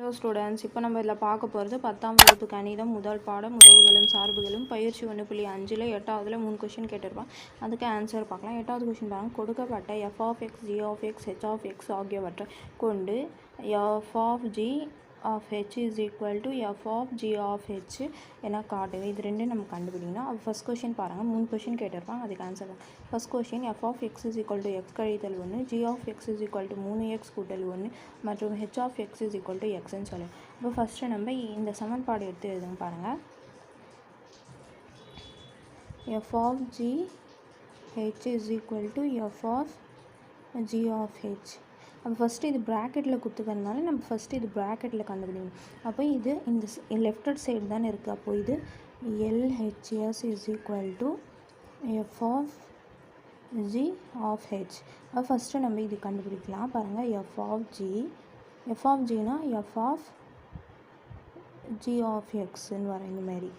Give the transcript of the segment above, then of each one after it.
Hello students இப்போ நம்ம இதில் பார்க்க போகிறது பத்தாம் வகுப்பு கணிதம் முதல் பாடம் உறவுகளும் சார்புகளும். பயிற்சி ஒன்று புள்ளி அஞ்சில் எட்டாவதுல மூணு கொஷின் கேட்டிருப்பான். அதுக்கு ஆன்சர் பார்க்கலாம். எட்டாவது கொஷின் பாருங்கள் கொடுக்கப்பட்ட F of X G of X H of X ஆகியவற்றை கொண்டு F of G of H is equal to F of G of H என காட்டுது இது ரெண்டும் நம்ம கண்டுபிடிக்கணும். அப்போ ஃபஸ்ட் கொஷின் பாருங்கள் மூணு கொஷின் கேட்டிருப்பாங்க. அதுக்கு answer first question F of X is equal to X கழித்தல் ஒன்று G of X is equal to மூணு எக்ஸ் கூட்டல் ஒன்று மற்றும் H of X is equal to எக்ஸ்ன்னு சொல்லுவோம் இப்போ ஃபஸ்ட்டு நம்ம இந்த சமன்பாடு எடுத்து எழுதுங்க பாருங்கள் F of G H is equal to F of G of H அப்போ ஃபஸ்ட்டு இது ப்ராக்கெட்டில் கொடுத்துக்கறதுனால நம்ம ஃபஸ்ட்டு இது ப்ராக்கெட்டில் கண்டுபிடிக்கணும். அப்போ இது இந்த லெஃப்ட் லெஃப்டட் சைடு தானே இருக்குது அப்போ இது LHS is equal to F of G of H அப்போ ஃபஸ்ட்டு நம்ம இது கண்டுபிடிக்கலாம். பாருங்கள் F of G F of ஜினா எஃப் ஆஃப் ஜி ஆஃப் எக்ஸ்ன்னு வர இந்த மாதிரி.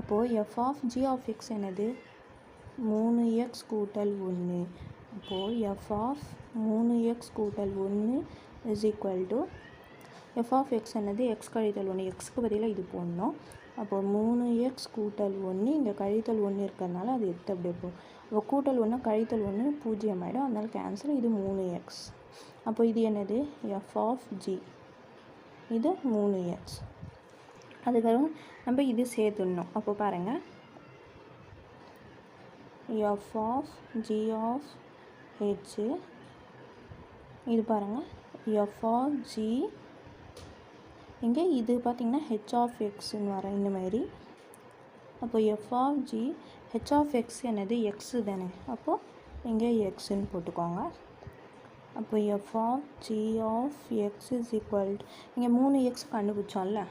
அப்போது F of G of X என்னது? மூணு எக்ஸ் கூட்டல் ஒன்று. அப்போது எஃப் ஆஃப் மூணு எக்ஸ் கூட்டல் ஒன்று is equal to F of X என்னது? எக்ஸ் கழித்தல் ஒன்று. எக்ஸ்க்கு பதிலாக இது போடணும். அப்போ மூணு எக்ஸ் கூட்டல் ஒன்று இங்கே கழித்தல் ஒன்று இருக்கிறதுனால அது எடுத்து அப்படியே போகும் அப்போ கூட்டல் ஒன்று கழித்தல் ஒன்று பூஜ்ஜியம் ஆகிடும் அதனால் கேன்சல் இது மூணு எக்ஸ் அப்போ இது என்னது? எஃப் ஆஃப் ஜி இது மூணு எக்ஸ் அதுக்கப்புறம் நம்ம இது சேர்த்துடணும். அப்போ பாருங்கள் F of G of H இது பாருங்கள் எஃப் ஆஃப் ஜி இங்கே இது பார்த்திங்கன்னா ஹெச் ஆஃப் எக்ஸ்ன்னு வர இந்த மாதிரி. அப்போ F of G H of X என்னது? எக்ஸு தானே. அப்போது இங்கே எக்ஸுன்னு போட்டுக்கோங்க. அப்போ F of G of X is equal இங்கே மூணு எக்ஸ் கண்டுபிடிச்சோம்ல.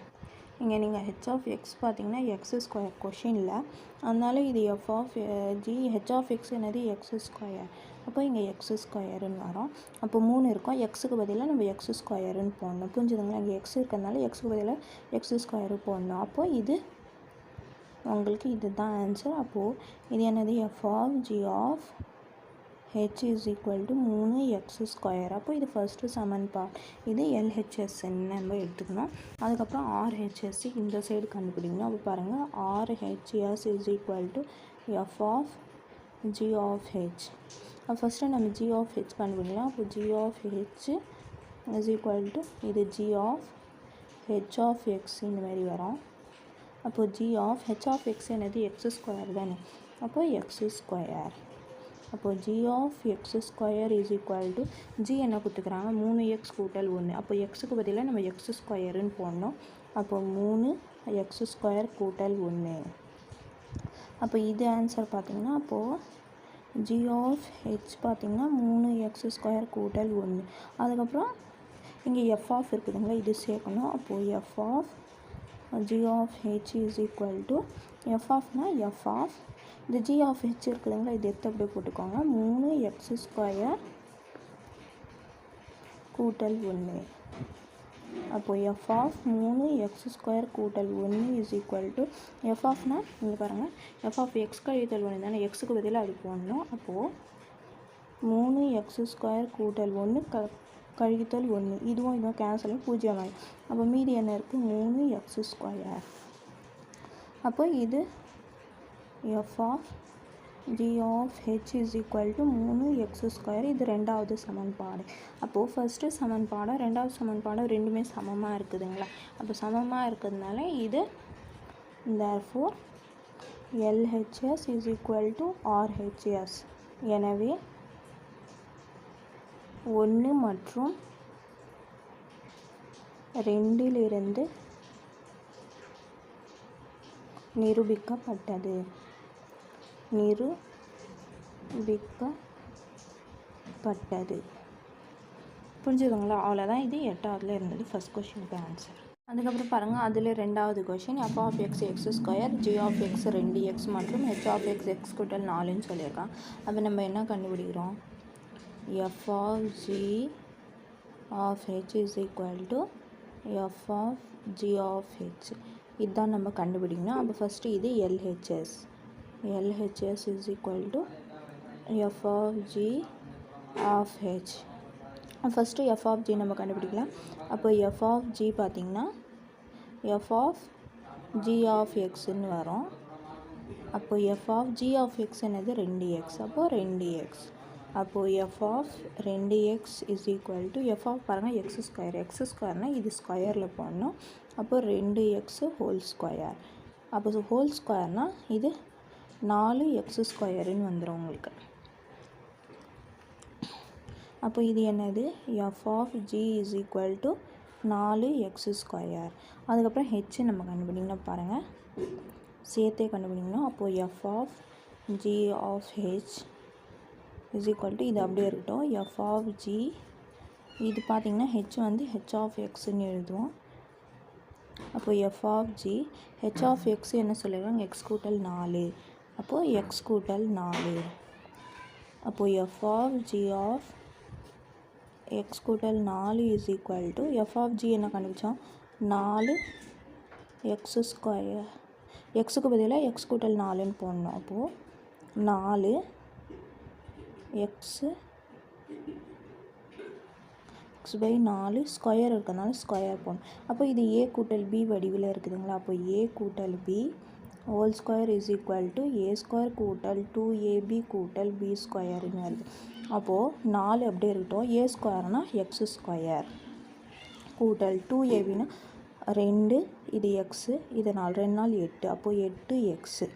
இங்கே நீங்கள் ஹெச் ஆஃப் எக்ஸ் பார்த்தீங்கன்னா எக்ஸ் ஸ்கொயர் இல்லை அதனால இது F of G H of X என்னது? எக்ஸ் ஸ்கொயர் அப்போ இங்கே எக்ஸ் ஸ்கொயருன்னு வரும். அப்போ மூணு இருக்கும். எக்ஸுக்கு பதிலாக நம்ம எக்ஸ் ஸ்கொயருன்னு போடணும். புரிஞ்சுதுங்களா? இங்கே எக்ஸ் இருக்கிறதுனால எக்ஸுக்கு பதிலாக எக்ஸ் ஸ்கொயரு போடணும். அப்போது இது உங்களுக்கு இதுதான் ஆன்சர் அப்போது இது என்னது? F of G of H is equal to மூணு எக்ஸ் ஸ்கொயர் அப்போ இது ஃபஸ்ட்டு சமன்பாடு. இது எல்ஹெச்எஸ்ன்னு நம்ம எடுத்துக்கணும். அதுக்கப்புறம் ஆர்ஹெச்எஸ்சி இந்த சைடு கண்டுபிடிக்கணும். அப்போ பாருங்கள் RHS is equal to F of G of H first நம்ம ஜி ஆஃப் ஹெச் கண்டுபிடிக்கலாம். அப்போ G of H is equal to இது G of H of X இந்த மாதிரி வரும். அப்போது G of H of X என்னது? எக்ஸ் ஸ்கொயர் தானே. அப்போது எக்ஸ் ஸ்கொயர் அப்போது G of X square is equal to G என்ன கொடுத்துக்கிறாங்க? மூணு எக்ஸ் கூட்டல் ஒன்று அப்போ எக்ஸுக்கு பதிலாக நம்ம எக்ஸ் ஸ்கொயருன்னு போடணும். அப்போ மூணு எக்ஸ் ஸ்கொயர் கூட்டல் ஒன்று அப்போ இது ஆன்சர் பார்த்திங்கன்னா அப்போது ஜி ஆஃப் ஹெச் பார்த்திங்கன்னா மூணு எக்ஸ் ஸ்கொயர் கூட்டல் ஒன்று. அதுக்கப்புறம் இங்கே எஃப் ஆஃப் இருக்குதுங்களா இது சேர்க்கணும். அப்போது F of G of H is equal to F ஆஃப்னா F of இந்த ஜி ஆஃப் ஹெச் இருக்குதுங்களா இது எடுத்து அப்படியே போட்டுக்கோங்க. மூணு எக்ஸ் ஸ்கொயர் கூட்டல் ஒன்று. அப்போது எஃப் ஆஃப் மூணு எக்ஸ் ஸ்கொயர் கூட்டல் ஒன்று இஸ் ஈக்குவல் டு எஃப் ஆஃப்னா இங்கே பாருங்கள் எஃப் ஆஃப் எக்ஸ் கழித்தல் ஒன்று தானே? எக்ஸுக்கு பதிலாக அது போடணும் அப்போது மூணு எக்ஸ் ஸ்கொயர் கூட்டல் ஒன்று க கழித்தல் ஒன்று. இதுவும் இதுவும் கேன்சல் பூஜ்ஜியம் ஆகும் அப்போ மீதி என்ன இருக்குது மூணு எக்ஸ் ஸ்கொயர் அப்போ இது F of G of H is equal to மூணு எக்ஸ் ஸ்கொயர் இது ரெண்டாவது சமன்பாடு. அப்போது ஃபஸ்ட்டு சமன்பாடும் ரெண்டாவது சமன்பாடும் ரெண்டுமே சமமாக இருக்குதுங்களா? அப்போ சமமாக இருக்கிறதுனால இது therefore LHS is equal to RHS எனவே ஒன்று மற்றும் ரெண்டிலிருந்து நிரூபிக்கப்பட்டது. நிரூபிக்கப்பட்டது புரிஞ்சுதுங்களா? அவ்வளோதான் இது எட்டாவதுல இருந்தது ஃபஸ்ட் கொஷினுக்கு ஆன்சர் அதுக்கப்புறம் பாருங்கள் அதில் ரெண்டாவது question F of X X square G of X ரெண்டு எக்ஸ் மற்றும் ஹெச் ஆஃப் எக்ஸ் எக்ஸ் கூட்டல் நாலுன்னு சொல்லியிருக்கான். அப்போ நம்ம என்ன கண்டுபிடிக்கிறோம்? F of G of H is equal to F of G of H இதுதான் நம்ம கண்டுபிடிக்கணும். அப்போ ஃபஸ்ட்டு இது LHS LHS is equal to F of G of h. First F of G நம்ம கண்டுபிடிக்கலாம். அப்போ எஃப் ஆஃப் ஜி பார்த்திங்கன்னா F of G of எக்ஸ்ன்னு வரும். அப்போ F of G of X என்னது? ரெண்டு எக்ஸ் அப்போது ரெண்டு எக்ஸ் அப்போது எஃப் ஆஃப் ரெண்டு X is equal to F of பாருங்கள் எக்ஸ் ஸ்கொயர் எக்ஸ் ஸ்கொயர்னால் இது ஸ்கொயரில் போடணும். அப்போது ரெண்டு எக்ஸு ஹோல் ஸ்கொயர் அப்போ ஹோல் ஸ்கொயர்னால் இது நாலு எக்ஸ் ஸ்கொயருன்னு வந்துடும் உங்களுக்கு. அப்போ இது என்னது? F of G is equal to நாலு எக்ஸ் ஸ்கொயர் அதுக்கப்புறம் ஹெச் நம்ம கண்டுபிடிக்கணும் பாருங்கள் சேர்த்தே கண்டுபிடிக்கணும். அப்போது F of G of H is equal to இது அப்படியே இருக்கட்டும். எஃப் ஆஃப் ஜி இது பார்த்திங்கன்னா ஹெச் வந்து ஹெச் ஆஃப் எக்ஸ்ன்னு எழுதுவோம். அப்போ F of G H of X என்ன சொல்லிடுறாங்க எக்ஸ் கூட்டல் நாலு. அப்போது எக்ஸ் கூட்டல் நாலு. அப்போது F of G of X கூட்டல் நாலு is equal to F of G என்ன கண்டுபிடிச்சோம்? நாலு எக்ஸ் ஸ்கொயர் எக்ஸுக்கு பதிலாக எக்ஸ் கூட்டல் நாலுன்னு போடணும். அப்போது நாலு எக்ஸு எக்ஸ் பை நாலு ஸ்கொயர் இருக்கிறதுனால ஸ்கொயர் போடணும். அப்போ இது ஏ கூட்டல் பி வடிவில் இருக்குதுங்களா? அப்போ ஏ கூட்டல் B whole square is equal to A square கூட்டல் டூ ஏபி கூட்டல் பி ஸ்கொயருங்க வருது அப்போது நாலு அப்படியே இருக்கட்டும்? ஏ ஸ்கொயர்னால் எக்ஸ் ஸ்கொயர் கூட்டல் டூ ஏபின்னா ரெண்டு இது எக்ஸு இது நாலு ரெண்டு நாள் எட்டு. அப்போது எட்டு எக்ஸு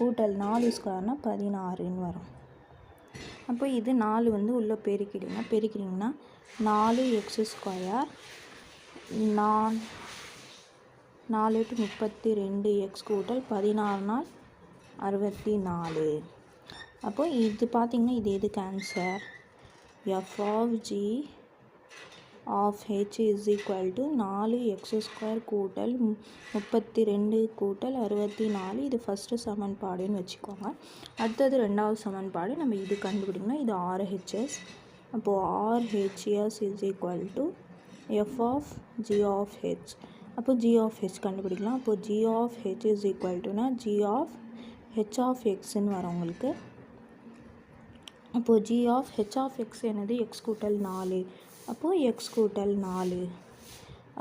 கூட்டல் நாலு ஸ்கொயர்னால் பதினாறுன்னு வரும். அப்போ இது நாலு வந்து உள்ளே பெருக்கிடுங்க பெருக்கிட்டிங்கன்னா நாலு எக்ஸ் ஸ்கொயர் நான் நாலு எட்டு முப்பத்தி ரெண்டு எக்ஸ் கூட்டல் பதினாறு நாள் அறுபத்தி நாலு. அப்போ இது பார்த்திங்கன்னா இது எதுக்கு answer F of G of H is equal to நாலு எக்ஸ் ஸ்கொயர் கூட்டல் முப்பத்தி ரெண்டு கூட்டல் அறுபத்தி நாலு. இது ஃபஸ்ட்டு சமன்பாடுன்னு வச்சுக்கோங்க. அடுத்தது ரெண்டாவது சமன்பாடு நம்ம இது கண்டுபிடிங்கன்னா இது ஆர்ஹெச்எஸ் அப்போது RHS is equal to F of G of H அப்போ ஜி ஆஃப் ஹெச் கண்டுபிடிக்கலாம். அப்போது G of H is equal டுனா G of H of எக்ஸ்ன்னு வரும் உங்களுக்கு. அப்போது G of H of X என்னது? எக்ஸ் கூட்டல் நாலு. அப்போது எக்ஸ் கூட்டல் நாலு.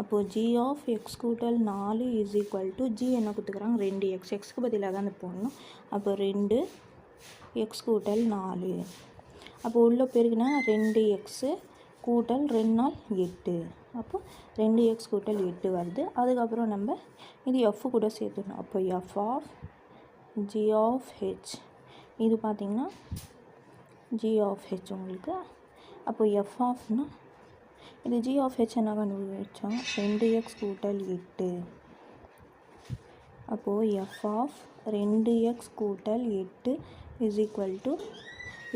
அப்போது ஜி ஆஃப் எக்ஸ் கூட்டல் நாலு இஸ் ஈக்குவல் டு ஜி என்ன கொடுத்துக்குறாங்க ரெண்டு எக்ஸ் எக்ஸ்க்கு பதிலாக தான் போடணும். அப்போ ரெண்டு எக்ஸ் கூட்டல் நாலு. அப்போ உள்ள பெருக்குனா ரெண்டு எக்ஸு கூட்டல் ரெண்டு நாள் எட்டு. அப்போ ரெண்டு எக்ஸ் கூட்டல் எட்டு வருது. அதுக்கப்புறம் நம்ம இது எஃப் கூட சேர்த்துடணும். அப்போ F of G of H இது பார்த்திங்கன்னா ஜி ஆஃப் ஹெச் உங்களுக்கு. அப்போ எஃப் ஆஃப்னா இது ஜி ஆஃப் ஹெச் என்ன கண்டுபிடிச்சோம்? ரெண்டு எக்ஸ் கூட்டல் எட்டு. அப்போது எஃப் ஆஃப் ரெண்டு எக்ஸ் கூட்டல் எட்டு இஸ் ஈக்குவல் டு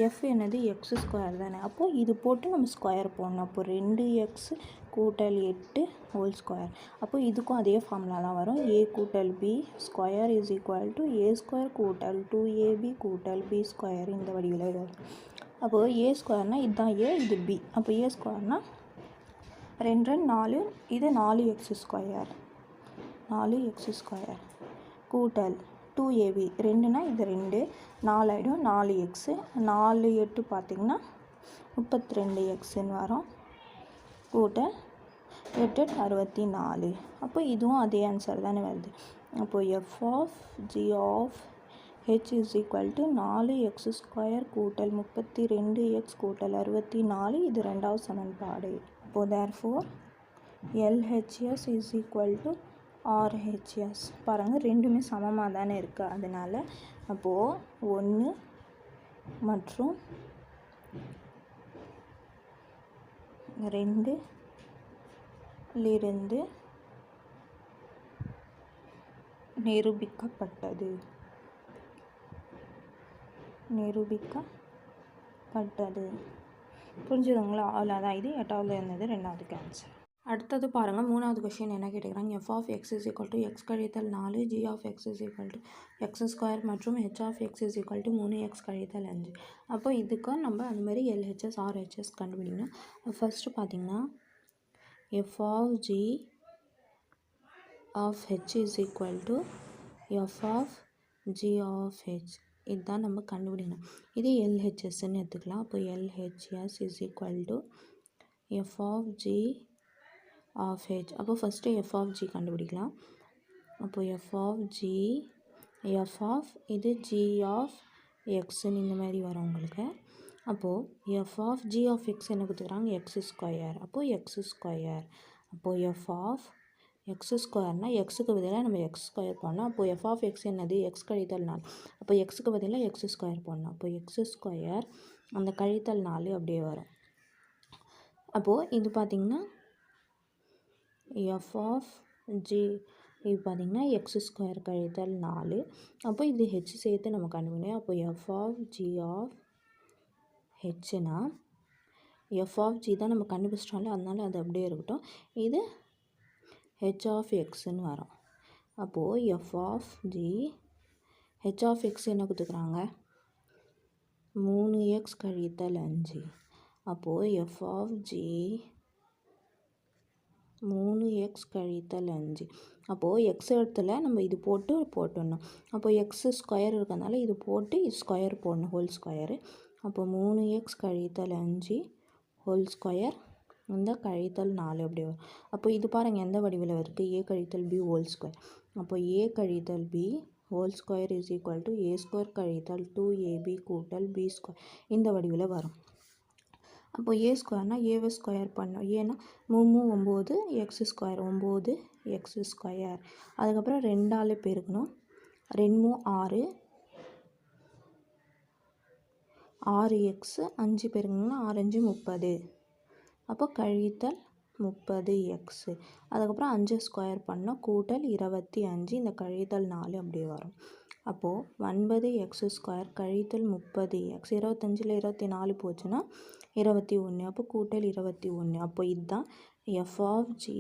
எஃப் என்னது எக்ஸ் ஸ்கொயர் தானே. அப்போது இது போட்டு நம்ம ஸ்கொயர் போடணும். அப்போது ரெண்டு எக்ஸ் கூட்டல் எட்டு ஹோல் ஸ்கொயர் அப்போது இதுக்கும் அதே ஃபார்முலாலாம் வரும். ஏ கூட்டல் B square is equal to A square கூட்டல் டூ ஏபி கூட்டல் பி ஸ்கொயர் இந்த வடிவில் வரும். அப்போது ஏ ஸ்கொயர்னால் இதுதான் ஏ இது பி அப்போ ஏ ஸ்கொயர்னால் ரெண்டு ரெண்டு நாலு இது நாலு எக்ஸ் ஸ்கொயர் நாலு எக்ஸ் ஸ்கொயர் கூட்டல் டூ ஏபி ரெண்டுனா இது ரெண்டு. நாலாயிடும் நாலு எக்ஸு நாலு எட்டு பார்த்திங்கன்னா முப்பத்தி ரெண்டு எக்ஸுன்னு வரும். கூட்டல் எட்டு அறுபத்தி நாலு. அப்போ இதுவும் அதே ஆன்சர் தானே வருது. அப்போது F of G of H is equal to நாலு எக்ஸ் ஸ்கொயர் கூட்டல் முப்பத்தி ரெண்டு எக்ஸ் கூட்டல் அறுபத்தி நாலு. இது ரெண்டாவது சமன்பாடு. அப்போது therefore LHS is equal to RHS பாருங்கள் ரெண்டுமே சமமாக தானே இருக்குது அதனால் அப்போது ஒன்று மற்றும் ரெண்டு லிருந்து நிரூபிக்கப்பட்டது. நிரூபிக்கப்பட்டது. புரிஞ்சுதுங்களா? அவ்வளோதான் இது எட்டாவது இருந்தது ரெண்டாவது கேன்சர் அடுத்தது பாருங்கள் மூணாவது கொஷின் என்ன கேட்டுக்கிறாங்க? F of X is equal to X கழித்தல் நாலு G of X is equal to X square மற்றும் H of X is equal to மூணு எக்ஸ் கழித்தல் அஞ்சு. அப்போ இதுக்கு நம்ம அந்த மாதிரி எல்ஹெச்எஸ் ஆர்ஹெச்எஸ் கண்டுபிடிக்கணும். ஃபஸ்ட்டு பார்த்திங்கன்னா F of G of H is equal to F of G of H இதுதான் நம்ம கண்டுபிடிக்கணும். இது எல்ஹெச்எஸ்ன்னு எடுத்துக்கலாம். அப்போ LHS is equal to F of G of H அப்போ ஃபஸ்ட்டு எஃப் ஆஃப் ஜி கண்டுபிடிக்கலாம். அப்போது F of G F of இது ஜி ஆஃப் எக்ஸுன்னு இந்த மாதிரி வரும் உங்களுக்கு. அப்போது F of G of X என்ன கொடுத்துக்கிறாங்க எக்ஸ் ஸ்கொயர் அப்போது எக்ஸ் ஸ்கொயர் அப்போது எஃப் ஆஃப் எக்ஸ் ஸ்கொயர்னால் எக்ஸுக்கு பதிலாக நம்ம எக்ஸ் ஸ்கொயர் போடணும் அப்போது எஃப் ஆஃப் எக்ஸ் என்னது? எக்ஸ் கழித்தல் நாலு. அப்போ எக்ஸுக்கு பதிலாக எக்ஸ் ஸ்கொயர் போடணும் அப்போ எக்ஸ் ஸ்கொயர் அந்த கழித்தல் நாலு அப்படியே வரும். அப்போது இது பார்த்திங்கன்னா எஃப் ஆஃப் ஜி இது பார்த்திங்கன்னா எக்ஸ் ஸ்கொயர் கழித்தல் நாலு. அப்போ இது ஹெச் சேர்த்து நம்ம கண்டுபிடிக்கணும். அப்போ எஃப் ஆஃப் ஜி ஆஃப் ஹெச்னா எஃப் ஆஃப் ஜி தான் நம்ம கண்டுபிடிச்சிட்டோம்ல அதனால அது அப்படியே இருக்கட்டும். இது ஹெச் ஆஃப் எக்ஸ்ன்னு வரும். அப்போது F of G H of X என்ன கொடுத்துக்குறாங்க மூணு எக்ஸ் கழித்தல் அஞ்சு. அப்போது எஃப் ஆஃப் ஜி மூணு எக்ஸ் கழித்தல் அஞ்சு. அப்போது எக்ஸ் இடத்துல நம்ம இது போட்டு போட்டுடணும். அப்போது எக்ஸ் ஸ்கொயர் இருக்கிறதுனால இது போட்டு இது ஸ்கொயர் போடணும் ஹோல் ஸ்கொயரு அப்போ மூணு எக்ஸ் கழித்தல் அஞ்சு ஹோல் ஸ்கொயர் இந்த கழித்தல் நாலு அப்படி வரும். அப்போ இது பாருங்கள் எந்த வடிவில் இருக்குது ஏ கழித்தல் பி ஹோல் ஸ்கொயர் அப்போ ஏ கழித்தல் B whole square is equal to A square கழித்தல் டூ ஏபி கூட்டல் பி ஸ்கொயர் இந்த வடிவில் வரும். அப்போ ஏ ஸ்கொயர்னால் ஏவை ஸ்கொயர் பண்ணோம். ஏன்னா மூணு ஒம்பது எக்ஸ் ஸ்கொயர் ஒம்பது எக்ஸ் ஸ்கொயர் அதுக்கப்புறம் ரெண்டாலே பெருக்கணும். ரெண்டு ஆறு. ஆறு எக்ஸு அஞ்சு பெருக்கணும்னா ஆரஞ்சு முப்பது. அப்போ கழித்தல் முப்பது எக்ஸு அதுக்கப்புறம் அஞ்சு ஸ்கொயர் பண்ணோம். கூட்டல் இருபத்தி அஞ்சு. இந்த கழித்தல் நாலு அப்படியே வரும். அப்போது ஒன்பது எக்ஸ் ஸ்கொயர் கழித்தல் முப்பது எக்ஸ் இருபத்தஞ்சில் இருபத்தி நாலு போச்சுன்னா இருபத்தி ஒன்று அப்போ கூட்டல் இருபத்தி ஒன்று அப்போ இதுதான் F of G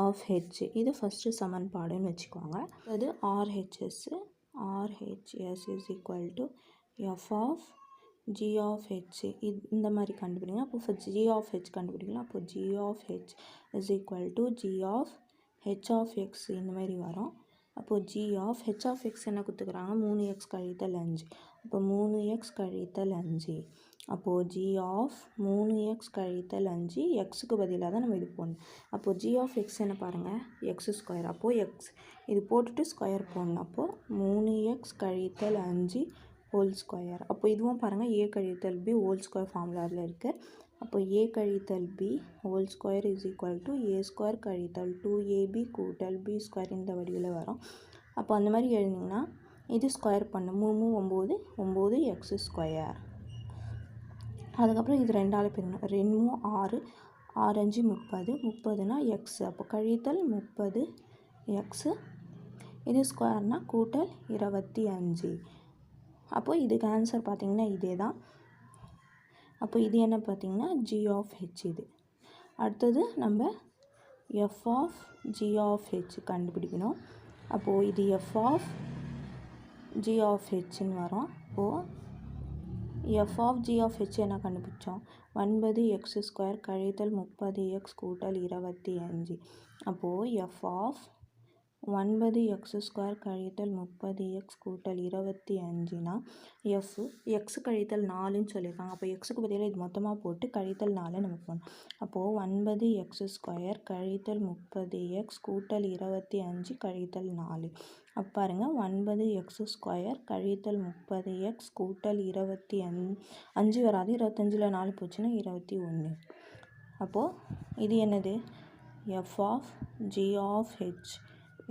of H இது ஃபஸ்ட்டு சமன்பாடுன்னு வச்சுக்கோங்க. அது ஆர்ஹெச்எஸ்ஸு RHS is equal to F of G of H இது இந்த மாதிரி கண்டுபிடிங்க. அப்போ ஃபஸ்ட் ஜி ஆஃப் ஹெச் கண்டுபிடிக்கலாம். அப்போ G of H is equal to G of H of X இந்த மாதிரி வரும். அப்போது G of H of X என்ன கொடுத்துக்கிறாங்க மூணு எக்ஸ் கழித்தல் அஞ்சு அப்போ மூணு எக்ஸ் கழித்தல் அஞ்சு அப்போது ஜி ஆஃப் மூணு எக்ஸ் கழித்தல் அஞ்சு எக்ஸுக்கு பதிலாக தான் நம்ம இது போடணும். அப்போது ஜி ஆஃப் எக்ஸ் என்ன பாருங்கள் எக்ஸ் ஸ்கொயர் அப்போது எக்ஸ் இது போட்டுட்டு ஸ்கொயர் போடணும். அப்போது மூணு எக்ஸ் கழித்தல் அஞ்சு ஹோல் ஸ்கொயர் அப்போ இதுவும் பாருங்கள் ஏ கழித்தல் பி ஹோல் ஸ்கொயர் ஃபார்முலாவில் இருக்குது அப்போ ஏ கழித்தல் B whole square is equal to A square கழித்தல் டூ ஏபி கூட்டல் பி ஸ்கொயர் இந்த வடிவில் வரும். அப்போ அந்த மாதிரி எழுதிங்கன்னா இது ஸ்கொயர் பண்ண மூணு ஒம்பது ஒம்பது எக்ஸ் ஸ்கொயர் அதுக்கப்புறம் இது ரெண்டால் பெருங்கணும் ரெண்டு ஆறு ஆறு முப்பது முப்பதுனா எக்ஸ் அப்போ கழித்தல் முப்பது எக்ஸு இது ஸ்கொயர்னால் கூட்டல் இருபத்தி அஞ்சு. அப்போது இதுக்கு ஆன்சர் பார்த்திங்கன்னா இதே தான் அப்போ இது என்ன பார்த்திங்கன்னா ஜி ஆஃப் ஹெச் இது. அடுத்தது நம்ம F of G of H கண்டுபிடிக்கணும். அப்போது இது எஃப் ஆஃப் ஜி ஆஃப் ஹெச்னு வரும். அப்போது F of G of H என்ன கண்டுபிடிச்சோம்? ஒன்பது எக்ஸ் ஸ்கொயர் கழித்தல் முப்பது எக்ஸ் கூட்டல் இருபத்தி அஞ்சு. அப்போது எஃப் ஆஃப் ஒன்பது எக்ஸ் ஸ்கொயர் கழித்தல் முப்பது எக்ஸ் கூட்டல் இருபத்தி அஞ்சுனா எஃப். எக்ஸ் கழித்தல் நாலுன்னு சொல்லியிருக்காங்க. அப்போ எக்ஸுக்கு பதிலாக இது மொத்தமாக போட்டு கழித்தல் நாலு நம்ம போகணும் அப்போது ஒன்பது எக்ஸ் ஸ்கொயர் கழித்தல் முப்பது எக்ஸ் கூட்டல் இருபத்தி அஞ்சு கழித்தல் நாலு. அப்போ பாருங்கள் ஒன்பது எக்ஸ் ஸ்கொயர் கழித்தல் முப்பது எக்ஸ் கூட்டல் இருபத்தி அஞ் அஞ்சு வராது. இருபத்தஞ்சில் நாலு போச்சுன்னா இருபத்தி ஒன்று அப்போது இது என்னது? F of G of H.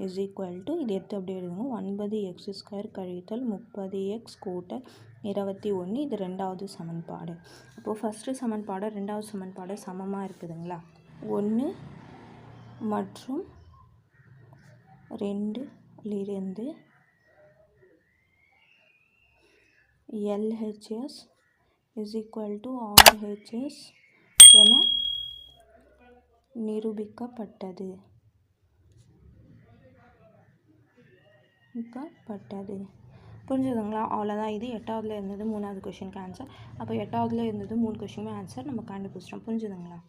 Is equal to இது எடுத்து அப்படியே எழுதுங்க. ஒன்பது எக்ஸ் ஸ்கொயர் கழித்தல் முப்பது எக்ஸ் கூட்டல் இருபத்தி ஒன்று. இது ரெண்டாவது சமன்பாடு. அப்போது ஃபஸ்ட்டு சமன்பாடு ரெண்டாவது சமன்பாடு சமமாக இருக்குதுங்களா? ஒன்று மற்றும் ரெண்டுலிருந்து LHS is equal to RHS என நிரூபிக்கப்பட்டது. பட்டாது புரிஞ்சுதுங்களா? அவ்வளோதான் இது எட்டாவதுல இருந்தது மூணாவது கொஷினுக்கு ஆன்சர் அப்போ எட்டாவதுல இருந்தது மூணு கொஷினுமே ஆன்சர் நம்ம கண்டுபிடிச்சிட்டோம். புரிஞ்சுதுங்களா?